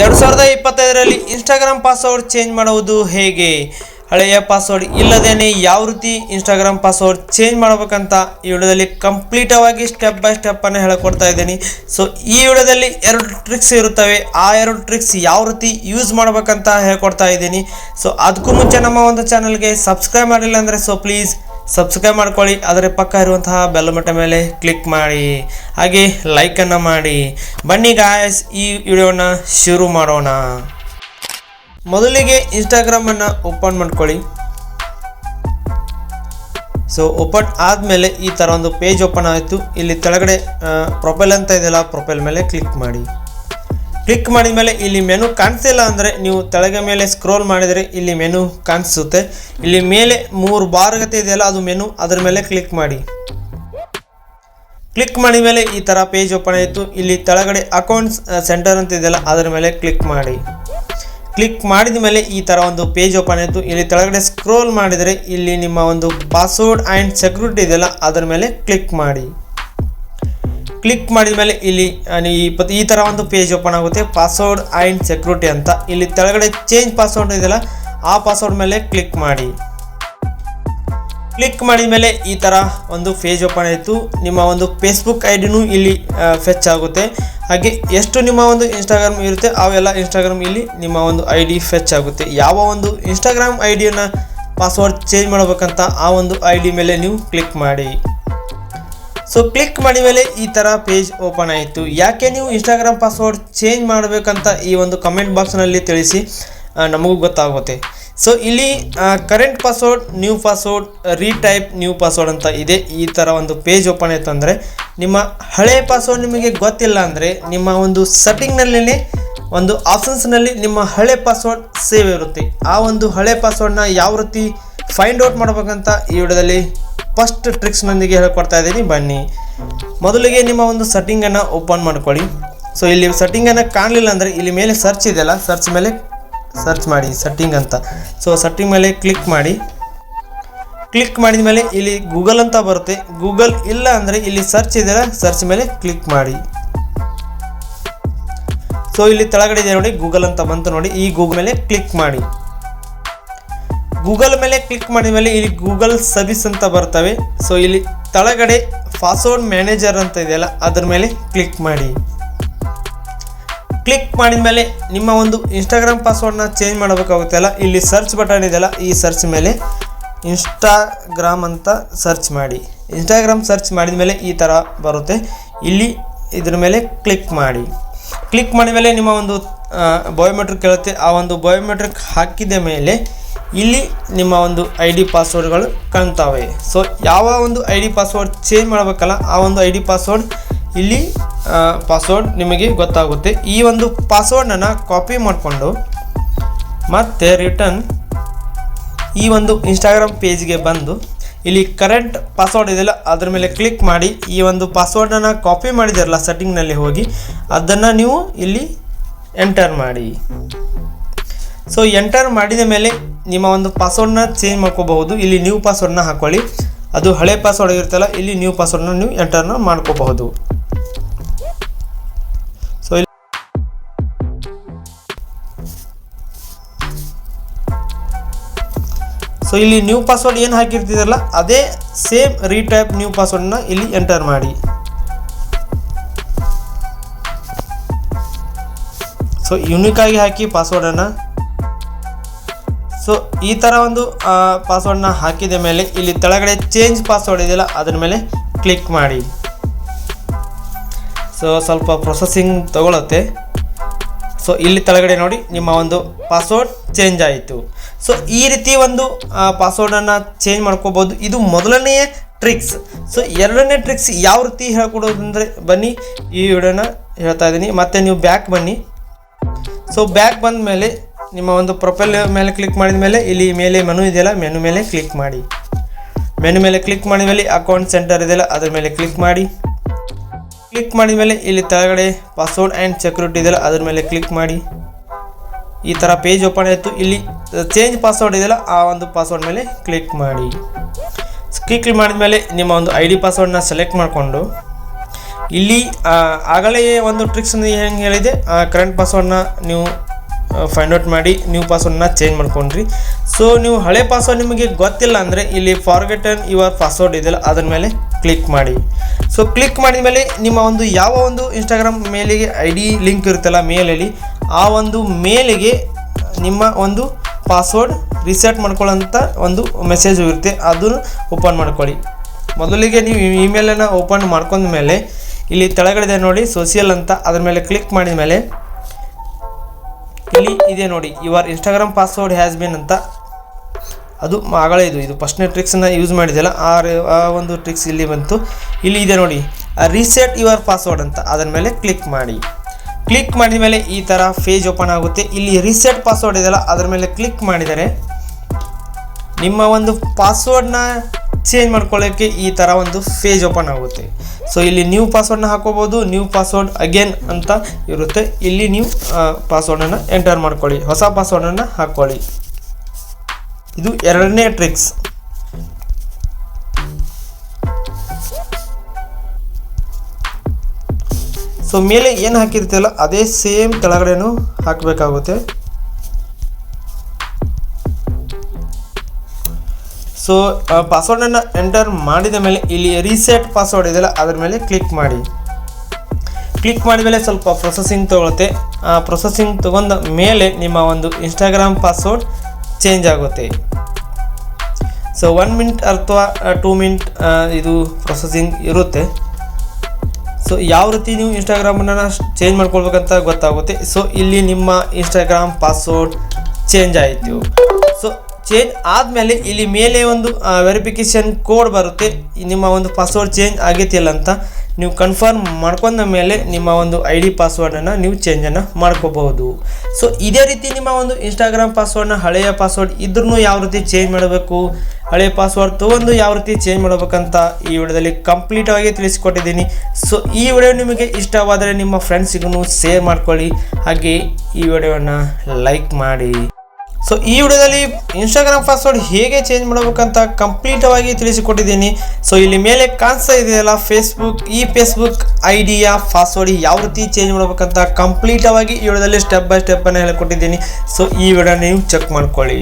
ಎರಡು ಸಾವಿರದ ಇಪ್ಪತ್ತೈದರಲ್ಲಿ Instagram password change ಮಾಡುವುದು ಹೇಗೆ? ಹಳೆಯ ಪಾಸ್ವರ್ಡ್ ಇಲ್ಲದೇನೆ ಯಾವ ರೀತಿ ಇನ್ಸ್ಟಾಗ್ರಾಮ್ ಪಾಸ್ವರ್ಡ್ ಚೇಂಜ್ ಮಾಡಬೇಕಂತ ಈ ವಿಡಿಯೋದಲ್ಲಿ ಕಂಪ್ಲೀಟವಾಗಿ ಸ್ಟೆಪ್ ಬೈ ಸ್ಟೆಪ್ಪನ್ನು ಹೇಳಿಕೊಡ್ತಾ ಇದ್ದೀನಿ. ಸೊ ಈ ವಿಡಿಯೋದಲ್ಲಿ ಎರಡು ಟ್ರಿಕ್ಸ್ ಇರುತ್ತವೆ. ಆ ಎರಡು ಟ್ರಿಕ್ಸ್ ಯಾವ ರೀತಿ ಯೂಸ್ ಮಾಡಬೇಕಂತ ಹೇಳ್ಕೊಡ್ತಾ ಇದ್ದೀನಿ. ಸೊ ಅದಕ್ಕೂ ಮುಂಚೆ ನಮ್ಮ ಒಂದು ಚಾನಲ್ಗೆ ಸಬ್ಸ್ಕ್ರೈಬ್ ಮಾಡಿಲ್ಲ ಅಂದರೆ ಸೊ ಪ್ಲೀಸ್ ಸಬ್ಸ್ಕ್ರೈಬ್ ಮಾಡ್ಕೊಳ್ಳಿ. ಅದರ ಪಕ್ಕ ಇರುವಂತಹ ಬೆಲ್ ಬಟನ್ ಮೇಲೆ ಕ್ಲಿಕ್ ಮಾಡಿ. ಹಾಗೆ ಲೈಕನ್ನು ಮಾಡಿ. ಬನ್ನಿ ಗಾಯಸ್ ಈ ವಿಡಿಯೋನ ಶುರು ಮಾಡೋಣ. ಮೊದಲಿಗೆ ಇನ್ಸ್ಟಾಗ್ರಾಮನ್ನು ಓಪನ್ ಮಾಡ್ಕೊಳ್ಳಿ. ಸೊ ಓಪನ್ ಆದಮೇಲೆ ಈ ಥರ ಒಂದು ಪೇಜ್ ಓಪನ್ ಆಯಿತು. ಇಲ್ಲಿ ಕೆಳಗಡೆ ಪ್ರೊಫೈಲ್ ಅಂತ ಇದೆಯಲ್ಲ ಪ್ರೊಫೈಲ್ ಮೇಲೆ ಕ್ಲಿಕ್ ಮಾಡಿ. ಕ್ಲಿಕ್ ಮಾಡಿದ ಮೇಲೆ ಇಲ್ಲಿ ಮೆನು ಕಾಣಿಸಿಲ್ಲ ಅಂದರೆ ನೀವು ತೆಳಗೆ ಮೇಲೆ ಸ್ಕ್ರೋಲ್ ಮಾಡಿದರೆ ಇಲ್ಲಿ ಮೆನು ಕಾಣಿಸುತ್ತೆ. ಇಲ್ಲಿ ಮೇಲೆ ಮೂರು ಬಾರ್ಗತೆ ಇದೆಯಲ್ಲ, ಅದು ಮೆನು, ಅದರ ಮೇಲೆ ಕ್ಲಿಕ್ ಮಾಡಿ. ಕ್ಲಿಕ್ ಮಾಡಿದ ಮೇಲೆ ಈ ಥರ ಪೇಜ್ ಓಪನ್ ಆಯಿತು. ಇಲ್ಲಿ ತೆಳಗಡೆ ಅಕೌಂಟ್ಸ್ ಸೆಂಟರ್ ಅಂತ ಇದೆಯಲ್ಲ, ಅದರ ಮೇಲೆ ಕ್ಲಿಕ್ ಮಾಡಿ. ಕ್ಲಿಕ್ ಮಾಡಿದ ಮೇಲೆ ಈ ಥರ ಒಂದು ಪೇಜ್ ಓಪನ್ ಆಯಿತು. ಇಲ್ಲಿ ಕೆಳಗಡೆ ಸ್ಕ್ರೋಲ್ ಮಾಡಿದರೆ ಇಲ್ಲಿ ನಿಮ್ಮ ಒಂದು ಪಾಸ್ವರ್ಡ್ ಆ್ಯಂಡ್ ಸೆಕ್ಯೂರಿಟಿ ಇದೆಯಲ್ಲ, ಅದರ ಮೇಲೆ ಕ್ಲಿಕ್ ಮಾಡಿ. ಕ್ಲಿಕ್ ಮಾಡಿದ ಮೇಲೆ ಇಲ್ಲಿ ಈ ತರ ಒಂದು ಪೇಜ್ ಓಪನ್ ಆಗುತ್ತೆ. ಪಾಸ್ವರ್ಡ್ ಅಂಡ್ ಸೆಕ್ಯೂರಿಟಿ ಅಂತ. ಇಲ್ಲಿ ಕೆಳಗಡೆ ಚೇಂಜ್ ಪಾಸ್ವರ್ಡ್ ಇದೆಯಲ್ಲ, ಆ ಪಾಸ್ವರ್ಡ್ ಮೇಲೆ ಕ್ಲಿಕ್ ಮಾಡಿ. ಕ್ಲಿಕ್ ಮಾಡಿದ ಮೇಲೆ ಈ ಥರ ಒಂದು ಪೇಜ್ ಓಪನ್ ಆಯಿತು. ನಿಮ್ಮ ಒಂದು ಫೇಸ್ಬುಕ್ ಐ ಡಿನೂ ಇಲ್ಲಿ ಫೆಚ್ ಆಗುತ್ತೆ. ಹಾಗೆ ಎಷ್ಟು ನಿಮ್ಮ ಒಂದು ಇನ್ಸ್ಟಾಗ್ರಾಮ್ ಇರುತ್ತೆ, ಅವೆಲ್ಲ ಇನ್ಸ್ಟಾಗ್ರಾಮ್ ಇಲ್ಲಿ ನಿಮ್ಮ ಒಂದು ಐ ಡಿ ಫೆಚ್ ಆಗುತ್ತೆ. ಯಾವ ಒಂದು ಇನ್ಸ್ಟಾಗ್ರಾಮ್ ಐ ಡಿಯನ್ನು ಪಾಸ್ವರ್ಡ್ ಚೇಂಜ್ ಮಾಡಬೇಕಂತ ಆ ಒಂದು ಐ ಡಿ ಮೇಲೆ ನೀವು ಕ್ಲಿಕ್ ಮಾಡಿ. ಸೊ ಕ್ಲಿಕ್ ಮಾಡಿದ ಮೇಲೆ ಈ ಥರ ಪೇಜ್ ಓಪನ್ ಆಯಿತು. ಯಾಕೆ ನೀವು ಇನ್ಸ್ಟಾಗ್ರಾಮ್ ಪಾಸ್ವರ್ಡ್ ಚೇಂಜ್ ಮಾಡಬೇಕಂತ ಈ ಒಂದು ಕಮೆಂಟ್ ಬಾಕ್ಸ್ನಲ್ಲಿ ತಿಳಿಸಿ ನಮಗೂ ಗೊತ್ತಾಗುತ್ತೆ. ಸೊ ಇಲ್ಲಿ current password new password retype new password ಅಂತ ಇದೆ. ಈ ಥರ ಒಂದು ಪೇಜ್ ಓಪನ್ ಆಯಿತು ಅಂದರೆ ನಿಮ್ಮ ಹಳೆ ಪಾಸ್ವರ್ಡ್ ನಿಮಗೆ ಗೊತ್ತಿಲ್ಲ ಅಂದರೆ ನಿಮ್ಮ ಒಂದು ಸೆಟ್ಟಿಂಗ್ನಲ್ಲೇ ಒಂದು ಆಪ್ಷನ್ಸ್ನಲ್ಲಿ ನಿಮ್ಮ ಹಳೆ ಪಾಸ್ವರ್ಡ್ ಸೇವ್ ಇರುತ್ತೆ. ಆ ಒಂದು ಹಳೆ ಪಾಸ್ವರ್ಡ್ನ ಯಾವ ರೀತಿ ಫೈಂಡ್ ಔಟ್ ಮಾಡಬೇಕಂತ ಈ ವಿಡಿಯೋದಲ್ಲಿ ಫಸ್ಟ್ ಟ್ರಿಕ್ಸ್ನೊಂದಿಗೆ ಹೇಳ್ಕೊಡ್ತಾ ಇದ್ದೀನಿ. ಬನ್ನಿ. ಮೊದಲಿಗೆ ನಿಮ್ಮ ಒಂದು ಸೆಟ್ಟಿಂಗನ್ನು ಓಪನ್ ಮಾಡ್ಕೊಳ್ಳಿ. ಸೊ ಇಲ್ಲಿ ಸೆಟ್ಟಿಂಗನ್ನು ಕಾಣಲಿಲ್ಲ ಅಂದರೆ ಇಲ್ಲಿ ಮೇಲೆ ಸರ್ಚ್ ಇದೆಯಲ್ಲ ಸರ್ಚ್ ಮೇಲೆ ಸರ್ಚ್ ಮಾಡಿ ಸೆಟ್ಟಿಂಗ್ ಅಂತ. ಸೊ ಸೆಟ್ಟಿಂಗ್ ಮೇಲೆ ಕ್ಲಿಕ್ ಮಾಡಿ. ಕ್ಲಿಕ್ ಮಾಡಿದ ಮೇಲೆ ಇಲ್ಲಿ ಗೂಗಲ್ ಅಂತ ಬರುತ್ತೆ. ಗೂಗಲ್ ಇಲ್ಲ ಅಂದರೆ ಇಲ್ಲಿ ಸರ್ಚ್ ಇದೆಯಲ್ಲ ಸರ್ಚ್ ಮೇಲೆ ಕ್ಲಿಕ್ ಮಾಡಿ. ಸೊ ಇಲ್ಲಿ ತೆಳಗಡೆ ಇದೆ ನೋಡಿ ಗೂಗಲ್ ಅಂತ ಬಂತು ನೋಡಿ, ಈ ಗೂಗಲ್ ಮೇಲೆ ಕ್ಲಿಕ್ ಮಾಡಿ. ಗೂಗಲ್ ಮೇಲೆ ಕ್ಲಿಕ್ ಮಾಡಿದ ಮೇಲೆ ಇಲ್ಲಿ ಗೂಗಲ್ ಸರ್ವಿಸ್ ಅಂತ ಬರ್ತವೆ. ಸೊ ಇಲ್ಲಿ ತಳಗಡೆ ಪಾಸ್ವರ್ಡ್ ಮ್ಯಾನೇಜರ್ ಅಂತ ಇದೆಯಲ್ಲ ಅದ್ರ ಮೇಲೆ ಕ್ಲಿಕ್ ಮಾಡಿ. ಕ್ಲಿಕ್ ಮಾಡಿದ ಮೇಲೆ ನಿಮ್ಮ ಒಂದು ಇನ್ಸ್ಟಾಗ್ರಾಮ್ ಪಾಸ್ವರ್ಡ್ನ ಚೇಂಜ್ ಮಾಡಬೇಕಾಗುತ್ತಲ್ಲ ಇಲ್ಲಿ ಸರ್ಚ್ ಬಟನ್ ಇದೆಯಲ್ಲ ಈ ಸರ್ಚ್ ಮೇಲೆ ಇನ್ಸ್ಟಾಗ್ರಾಮ್ ಅಂತ ಸರ್ಚ್ ಮಾಡಿ. ಇನ್ಸ್ಟಾಗ್ರಾಮ್ ಸರ್ಚ್ ಮಾಡಿದ ಮೇಲೆ ಈ ಥರ ಬರುತ್ತೆ. ಇಲ್ಲಿ ಇದ್ರ ಮೇಲೆ ಕ್ಲಿಕ್ ಮಾಡಿ. ಕ್ಲಿಕ್ ಮಾಡಿದ ಮೇಲೆ ನಿಮ್ಮ ಒಂದು ಬಯೋಮೆಟ್ರಿಕ್ ಕೇಳುತ್ತೆ. ಆ ಒಂದು ಬಯೋಮೆಟ್ರಿಕ್ ಹಾಕಿದ ಮೇಲೆ ಇಲ್ಲಿ ನಿಮ್ಮ ಒಂದು ಐ ಡಿ ಪಾಸ್ವರ್ಡ್ಗಳು ಕಾಣ್ತಾವೆ. ಸೊ ಯಾವ ಒಂದು ಐ ಡಿ ಪಾಸ್ವರ್ಡ್ ಚೇಂಜ್ ಮಾಡಬೇಕಲ್ಲ, ಆ ಒಂದು ಐ ಡಿ ಪಾಸ್ವರ್ಡ್ ಇಲ್ಲಿ ಪಾಸ್ವರ್ಡ್ ನಿಮಗೆ ಗೊತ್ತಾಗುತ್ತೆ. ಈ ಒಂದು ಪಾಸ್ವರ್ಡನ್ನು ಕಾಪಿ ಮಾಡಿಕೊಂಡು ಮತ್ತೆ ರಿಟರ್ನ್ ಈ ಒಂದು ಇನ್ಸ್ಟಾಗ್ರಾಮ್ ಪೇಜ್ಗೆ ಬಂದು, ಇಲ್ಲಿ ಕರೆಂಟ್ ಪಾಸ್ವರ್ಡ್ ಇದೆಯಲ್ಲ, ಅದ್ರ ಮೇಲೆ ಕ್ಲಿಕ್ ಮಾಡಿ, ಈ ಒಂದು ಪಾಸ್ವರ್ಡನ್ನು ಕಾಪಿ ಮಾಡಿದಿರಲ್ಲ ಸೆಟ್ಟಿಂಗ್ನಲ್ಲಿ ಹೋಗಿ, ಅದನ್ನು ನೀವು ಇಲ್ಲಿ ಎಂಟರ್ ಮಾಡಿ. ಸೊ ಎಂಟರ್ ಮಾಡಿದ ಮೇಲೆ ನಿಮ್ಮ ಒಂದು ಪಾಸ್ವರ್ಡ್ನ ಚೇಂಜ್ ಮಾಡ್ಕೋಬಹುದು. ಇಲ್ಲಿ ನ್ಯೂ ಪಾಸ್ವರ್ಡ್ನ ಹಾಕೊಳ್ಳಿ. ಅದು ಹಳೆ ಪಾಸ್ವರ್ಡ್ ಇರುತ್ತಲ್ಲ ಇಲ್ಲಿ ನ್ಯೂ ಪಾಸ್ವರ್ಡ್ನ ನೀವು ಎಂಟರ್ನ ಮಾಡ್ಕೋಬಹುದು. ಸೊ ಇಲ್ಲಿ ಸೊ ಇಲ್ಲಿ ನ್ಯೂ ಪಾಸ್ವರ್ಡ್ ಏನು ಹಾಕಿರ್ತಿದ್ರಲ್ಲ ಅದೇ ಸೇಮ್ ರೀಟೈಪ್ ನ್ಯೂ ಪಾಸ್ವರ್ಡ್ನ ಇಲ್ಲಿ ಎಂಟರ್ ಮಾಡಿ. ಸೊ ಯುನಿಕ್ ಆಗಿ ಹಾಕಿ ಪಾಸ್ವರ್ಡನ್ನು ಸೊ ಈ ಥರ ಒಂದು ಪಾಸ್ವರ್ಡ್ನ ಹಾಕಿದ ಮೇಲೆ ಇಲ್ಲಿ ತೆಳಗಡೆ ಚೇಂಜ್ ಪಾಸ್ವರ್ಡ್ ಇದೆಯಲ್ಲ, ಅದ್ರ ಮೇಲೆ ಕ್ಲಿಕ್ ಮಾಡಿ. ಸೊ ಸ್ವಲ್ಪ ಪ್ರೊಸೆಸಿಂಗ್ ತಗೊಳುತ್ತೆ. ಸೊ ಇಲ್ಲಿ ತೆಳಗಡೆ ನೋಡಿ, ನಿಮ್ಮ ಒಂದು ಪಾಸ್ವರ್ಡ್ ಚೇಂಜ್ ಆಯಿತು. ಸೊ ಈ ರೀತಿ ಒಂದು ಪಾಸ್ವರ್ಡನ್ನು ಚೇಂಜ್ ಮಾಡ್ಕೋಬೋದು. ಇದು ಮೊದಲನೆಯ ಟ್ರಿಕ್ಸ್ ಸೊ ಎರಡನೇ ಟ್ರಿಕ್ಸ್ ಯಾವ ರೀತಿ ಹೇಳ್ಕೊಡೋದಂದರೆ, ಬನ್ನಿ, ಈ ವಿಡಿಯೋನ ಹೇಳ್ತಾ ಇದ್ದೀನಿ. ಮತ್ತು ನೀವು ಬ್ಯಾಕ್ ಬನ್ನಿ. ಸೊ ಬ್ಯಾಕ್ ಬಂದ ಮೇಲೆ ನಿಮ್ಮ ಒಂದು ಪ್ರೊಫೈಲ್ ಮೇಲೆ ಕ್ಲಿಕ್ ಮಾಡಿದ ಮೇಲೆ, ಇಲ್ಲಿ ಮೇಲೆ ಮೆನು ಇದೆಯಲ್ಲ ಮೆನು ಮೇಲೆ ಕ್ಲಿಕ್ ಮಾಡಿ. ಮೆನು ಮೇಲೆ ಕ್ಲಿಕ್ ಮಾಡಿದ ಮೇಲೆ ಅಕೌಂಟ್ ಸೆಂಟರ್ ಇದೆಯಲ್ಲ, ಅದ್ರ ಮೇಲೆ ಕ್ಲಿಕ್ ಮಾಡಿ. ಕ್ಲಿಕ್ ಮಾಡಿದ ಮೇಲೆ ಇಲ್ಲಿ ತೆಳಗಡೆ ಪಾಸ್ವರ್ಡ್ ಆ್ಯಂಡ್ ಸೆಕ್ಯೂರಿಟಿ ಇದೆಯಲ್ಲ, ಅದ್ರ ಮೇಲೆ ಕ್ಲಿಕ್ ಮಾಡಿ. ಈ ಥರ ಪೇಜ್ ಓಪನ್ ಆಯಿತು. ಇಲ್ಲಿ ಚೇಂಜ್ ಪಾಸ್ವರ್ಡ್ ಇದೆಯಲ್ಲ, ಆ ಒಂದು ಪಾಸ್ವರ್ಡ್ ಮೇಲೆ ಕ್ಲಿಕ್ ಮಾಡಿ. ಕ್ಲಿಕ್ ಮಾಡಿದ ಮೇಲೆ ನಿಮ್ಮ ಒಂದು ಐ ಡಿ ಪಾಸ್ವರ್ಡ್ನ ಸೆಲೆಕ್ಟ್ ಮಾಡಿಕೊಂಡು, ಇಲ್ಲಿ ಆಗಲೇ ಒಂದು ಟ್ರಿಕ್ಸ್ ಹೆಂಗೆ ಹೇಳಿದೆ ಆ ಕರೆಂಟ್ ಪಾಸ್ವರ್ಡ್ನ ನೀವು ಫೈಂಡ್ ಔಟ್ ಮಾಡಿ ನ್ಯೂ ಪಾಸ್ವರ್ಡ್ನ ಚೇಂಜ್ ಮಾಡ್ಕೊಂಡ್ರಿ. ಸೊ ನೀವು ಹಳೆ ಪಾಸ್ವರ್ಡ್ ನಿಮಗೆ ಗೊತ್ತಿಲ್ಲ ಅಂದರೆ ಇಲ್ಲಿ ಫಾರ್ಗೆಟನ್ ಯುವರ್ ಪಾಸ್ವರ್ಡ್ ಇದೆಯಲ್ಲ, ಅದರ ಮೇಲೆ ಕ್ಲಿಕ್ ಮಾಡಿ. ಸೊ ಕ್ಲಿಕ್ ಮಾಡಿದ ಮೇಲೆ ನಿಮ್ಮ ಒಂದು ಯಾವ ಒಂದು ಇನ್ಸ್ಟಾಗ್ರಾಮ್ ಮೇಲಿಗೆ ಐ ಡಿ ಲಿಂಕ್ ಇರುತ್ತಲ್ಲ ಮೇಲಲ್ಲಿ ಆ ಒಂದು ಮೇಲಿಗೆ ನಿಮ್ಮ ಒಂದು ಪಾಸ್ವರ್ಡ್ ರಿಸೆಟ್ ಮಾಡ್ಕೊಳ್ಳೋಂಥ ಒಂದು ಮೆಸೇಜ್ ಇರುತ್ತೆ, ಅದನ್ನು ಓಪನ್ ಮಾಡ್ಕೊಳ್ಳಿ. ಮೊದಲಿಗೆ ನೀವು ಇಮೇಲನ್ನು ಓಪನ್ ಮಾಡ್ಕೊಂಡ ಮೇಲೆ ಇಲ್ಲಿ ತೆಳಗಡೆ ನೋಡಿ ಸೋಷಿಯಲ್ ಅಂತ, ಅದ್ರ ಮೇಲೆ ಕ್ಲಿಕ್ ಮಾಡಿದ ಮೇಲೆ ಇಲ್ಲಿ ಇದೆ ನೋಡಿ. Your Instagram password has been ಅಂತ. ಅದು ಆಗಲೇ ಇದು. ಇದು ಫಸ್ಟ್ನೇ ಟ್ರಿಕ್ಸನ್ನು ಯೂಸ್ ಮಾಡಿದೆಯಲ್ಲ, ಆ ಆ ಒಂದು ಟ್ರಿಕ್ಸ್ ಇಲ್ಲಿ ಬಂತು. ಇಲ್ಲಿ ಇದೆ ನೋಡಿ ರೀಸೆಟ್ ಯುವರ್ ಪಾಸ್ವರ್ಡ್ ಅಂತ. ಅದರ ಮೇಲೆ ಕ್ಲಿಕ್ ಮಾಡಿ. ಕ್ಲಿಕ್ ಮಾಡಿದ ಮೇಲೆ ಈ ಥರ ಫೇಜ್ ಓಪನ್ ಆಗುತ್ತೆ. ಇಲ್ಲಿ ರೀಸೆಟ್ ಪಾಸ್ವರ್ಡ್ ಇದೆಯಲ್ಲ, ಅದರ ಮೇಲೆ ಕ್ಲಿಕ್ ಮಾಡಿದರೆ, ನಿಮ್ಮ ಒಂದು ಪಾಸ್ವರ್ಡ್ನ ಚೇಂಜ್ ಮಾಡ್ಕೊಳ್ಳೋಕ್ಕೆ ಈ ಥರ ಒಂದು ಪೇಜ್ ಓಪನ್ ಆಗುತ್ತೆ. ಸೊ ಇಲ್ಲಿ ನ್ಯೂ ಪಾಸ್ವರ್ಡ್ನ ಹಾಕೋಬೋದು ನ್ಯೂ ಪಾಸ್ವರ್ಡ್ ಅಗೇನ್ ಅಂತ ಇರುತ್ತೆ. ಇಲ್ಲಿ ನೀವು ಪಾಸ್ವರ್ಡನ್ನು ಎಂಟರ್ ಮಾಡ್ಕೊಳ್ಳಿ, ಹೊಸ ಪಾಸ್ವರ್ಡನ್ನು ಹಾಕ್ಕೊಳ್ಳಿ ಇದು ಎರಡನೇ ಟ್ರಿಕ್ಸ್ ಸೊ ಮೇಲೆ ಏನು ಹಾಕಿರ್ತೀವಲ್ಲ ಅದೇ ಸೇಮ್ ಕೆಳಗಡೆನೂ ಹಾಕಬೇಕಾಗುತ್ತೆ. ಸೊ ಪಾಸ್ವರ್ಡನ್ನು ಎಂಟರ್ ಮಾಡಿದ ಮೇಲೆ ಇಲ್ಲಿ ರೀಸೆಟ್ ಪಾಸ್ವರ್ಡ್ ಇದೆಯಲ್ಲ, ಅದ್ರ ಮೇಲೆ ಕ್ಲಿಕ್ ಮಾಡಿ. ಕ್ಲಿಕ್ ಮಾಡಿದ ಮೇಲೆ ಸ್ವಲ್ಪ ಪ್ರೊಸೆಸಿಂಗ್ ತೊಗೊಳುತ್ತೆ. ಆ ಪ್ರೊಸೆಸಿಂಗ್ ತಗೊಂಡ ಮೇಲೆ ನಿಮ್ಮ ಒಂದು ಇನ್ಸ್ಟಾಗ್ರಾಮ್ ಪಾಸ್ವರ್ಡ್ ಚೇಂಜ್ ಆಗುತ್ತೆ. ಸೊ ಒನ್ ಮಿನಿಟ್ ಅಥವಾ ಟೂ ಮಿನಿಟ್ ಇದು ಪ್ರೊಸೆಸಿಂಗ್ ಇರುತ್ತೆ. ಸೊ ಯಾವ ರೀತಿ ನೀವು ಇನ್ಸ್ಟಾಗ್ರಾಮನ್ನು ಚೇಂಜ್ ಮಾಡ್ಕೊಳ್ಬೇಕಂತ ಗೊತ್ತಾಗುತ್ತೆ. ಸೊ ಇಲ್ಲಿ ನಿಮ್ಮ ಇನ್ಸ್ಟಾಗ್ರಾಮ್ ಪಾಸ್ವರ್ಡ್ ಚೇಂಜ್ ಆಯಿತು. ಚೇಂಜ್ ಆದಮೇಲೆ ಇಲ್ಲಿ ಮೇಲೆ ಒಂದು ವೆರಿಫಿಕೇಷನ್ ಕೋಡ್ ಬರುತ್ತೆ. ನಿಮ್ಮ ಒಂದು ಪಾಸ್ವರ್ಡ್ ಚೇಂಜ್ ಆಗೈತಿಲ್ಲ ಅಂತ ನೀವು ಕನ್ಫರ್ಮ್ ಮಾಡ್ಕೊಂಡ ಮೇಲೆ ನಿಮ್ಮ ಒಂದು ಐ ಡಿ ಪಾಸ್ವರ್ಡನ್ನು ನೀವು ಚೇಂಜನ್ನು ಮಾಡ್ಕೋಬಹುದು. ಸೊ ಇದೇ ರೀತಿ ನಿಮ್ಮ ಒಂದು ಇನ್ಸ್ಟಾಗ್ರಾಮ್ ಪಾಸ್ವರ್ಡ್ನ ಹಳೆಯ ಪಾಸ್ವರ್ಡ್ ಇದ್ರೂ ಯಾವ ರೀತಿ ಚೇಂಜ್ ಮಾಡಬೇಕು, ಹಳೆಯ ಪಾಸ್ವರ್ಡ್ ತೊಗೊಂಡು ಯಾವ ರೀತಿ ಚೇಂಜ್ ಮಾಡಬೇಕಂತ ಈ ವಿಡಿಯೋದಲ್ಲಿ ಕಂಪ್ಲೀಟಾಗಿ ತಿಳಿಸಿಕೊಟ್ಟಿದ್ದೀನಿ. ಸೊ ಈ ವಿಡಿಯೋ ನಿಮಗೆ ಇಷ್ಟವಾದರೆ ನಿಮ್ಮ ಫ್ರೆಂಡ್ಸಿಗೂ ಶೇರ್ ಮಾಡ್ಕೊಳ್ಳಿ. ಹಾಗೆ ಈ ವಿಡಿಯೋವನ್ನು ಲೈಕ್ ಮಾಡಿ. ಸೊ ಈ ವಿಡಿಯೋದಲ್ಲಿ ಇನ್ಸ್ಟಾಗ್ರಾಮ್ ಪಾಸ್ವರ್ಡ್ ಹೇಗೆ ಚೇಂಜ್ ಮಾಡಬೇಕಂತ ಕಂಪ್ಲೀಟವಾಗಿ ತಿಳಿಸಿಕೊಟ್ಟಿದ್ದೀನಿ. ಸೊ ಇಲ್ಲಿ ಮೇಲೆ ಕಾಣಿಸ್ತಾ ಇದೆಯಲ್ಲ ಫೇಸ್ಬುಕ್ ಈ ಫೇಸ್ಬುಕ್ ಐ ಪಾಸ್ವರ್ಡ್ ಯಾವ ರೀತಿ ಚೇಂಜ್ ಮಾಡಬೇಕಂತ ಕಂಪ್ಲೀಟವಾಗಿ ಈ ವಿಡಿಯೋದಲ್ಲಿ ಸ್ಟೆಪ್ ಬೈ ಸ್ಟೆಪ್ಪನ್ನು ಹೇಳಿಕೊಟ್ಟಿದ್ದೀನಿ. ಸೊ ಈ ವಿಡಿಯೋ ನೀವು ಚೆಕ್ ಮಾಡ್ಕೊಳ್ಳಿ.